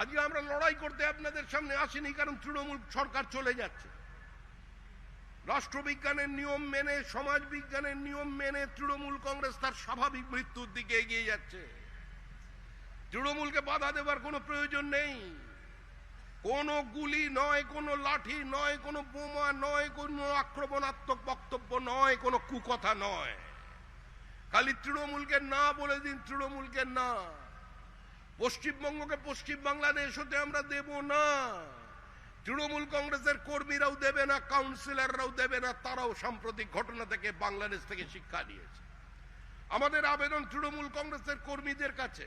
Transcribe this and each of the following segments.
আজকে আমরা লড়াই করতে আপনাদের সামনে আসিনি, কারণ তৃণমূল সরকার চলে যাচ্ছে। রাষ্ট্রবিজ্ঞানের নিয়ম মেনে সমাজ বিজ্ঞানের নিয়ম মেনে তৃণমূল কংগ্রেস তার স্বাভাবিক মৃত্যুর দিকে এগিয়ে যাচ্ছে। তৃণমূলকে বাধা দেবার কোনো প্রয়োজন নেই। কোনো গুলি নয়, কোনো লাঠি নয়, কোনো বোমা নয়, কোনো আক্রমণাত্মক বক্তব্য নয়, কোনো কুকথা নয়। খালি তৃণমূলকে না বলে দিন, তৃণমূলকে না। পশ্চিমবঙ্গকে পশ্চিম বাংলাদেশ হতে আমরা দেব না। তৃণমূল কংগ্রেসের কর্মীরাও দেবে না, কাউন্সিলররাও দেবে না, তারাও সাম্প্রতিক ঘটনা থেকে বাংলাদেশ থেকে শিক্ষা নিয়েছে। আমাদের আবেদন তৃণমূল কংগ্রেসের কর্মীদের কাছে।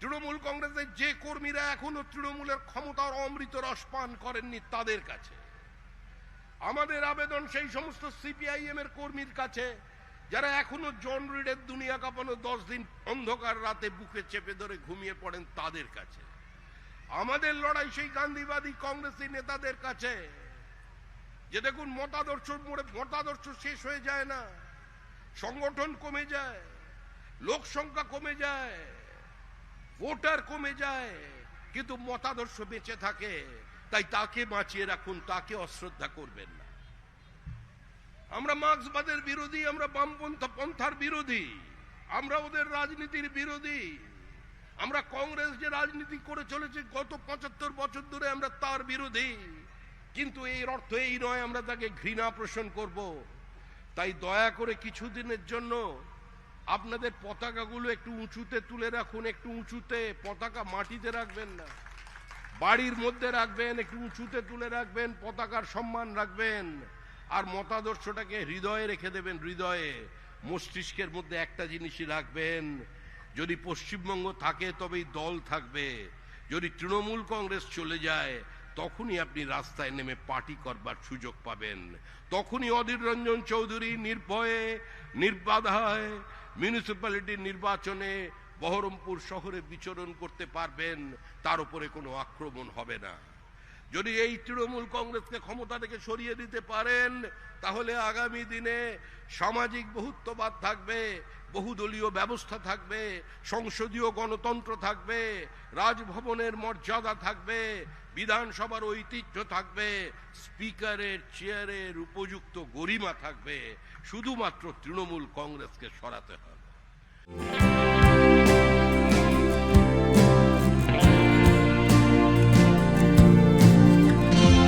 তৃণমূল কংগ্রেসের যে কর্মীরা এখনও তৃণমূলের ক্ষমতার অমৃত রস পান করেননি, তাদের কাছে। আমাদের আবেদন সেই সমস্ত সিপিআইএম এর কর্মীর কাছে যারা এখনও জন রিডের দুনিয়া কাঁপানো দশ দিন অন্ধকার রাতে বুকে চেপে ধরে ঘুমিয়ে পড়েন তাদের কাছে। আমাদের লড়াই সেই গান্ধীবাদী কংগ্রেসী নেতাদের কাছে। যে দেখুন, মতাদর্শ মোড়ে মতাদর্শ শেষ হয়ে যায় না। সংগঠন কমে যায়, লোক সংখ্যা কমে যায়, ভোটার কমে যায়, কিন্তু মতাদর্শ বেঁচে থাকে। তাই তাকে বাঁচিয়ে রাখুন, তাকে অশ্রদ্ধা করবেন না। আমরা মার্ক্সবাদের বিরোধী, আমরা বামপন্থা পন্থার বিরোধী, আমরা ওদের রাজনীতির বিরোধী, আমরা কংগ্রেস যে রাজনীতি করে চলেছে গত পঁচাত্তর বছর ধরে আমরা তার বিরোধী। কিন্তু এর অর্থ এই নয় আমরা তাকে ঘৃণা পোষণ করব। তাই দয়া করে কিছুদিনের জন্য আপনাদের পতাকাগুলো একটু উঁচুতে তুলে রাখুন, একটু উঁচুতে পতাকা মাটিতে রাখবেন না, বাড়ির মধ্যে রাখবেন, একটু উঁচুতে তুলে রাখবেন, পতাকার সম্মান রাখবেন। আর মতাদর্শটাকে হৃদয়ে রেখে দেবেন, হৃদয়ে। মস্তিষ্কের মধ্যে একটা জিনিসই রাখবেন, যদি পশ্চিমবঙ্গ থাকে তবেই দল থাকবে, যদি তৃণমূল কংগ্রেস চলে যায়, তখনই আপনি রাস্তায় নেমে পার্টি করবার সুযোগ পাবেন। তখনই অধীর রঞ্জন চৌধুরী নির্ভয়ে, নির্বাধায় মিউনিসিপ্যালিটি নির্বাচনে বহরমপুর শহরে বিচরণ করতে পারবেন, তার উপরে কোনো আক্রমণ হবে না। যদি এই তৃণমূল কংগ্রেসকে ক্ষমতা থেকে সরিয়ে দিতে পারেন, তাহলে আগামী দিনে সামাজিক বহুত্ববাদ থাকবে, বহুদলীয় ব্যবস্থা থাকবে, সংসদীয় গণতন্ত্র থাকবে, রাজভবনের মর্যাদা থাকবে, বিধানসভার ঐতিহ্য থাকবে, স্পিকারের, চেয়ারের উপযুক্ত গরিমা থাকবে। শুধুমাত্র তৃণমূল কংগ্রেসকে সরাতে হবে।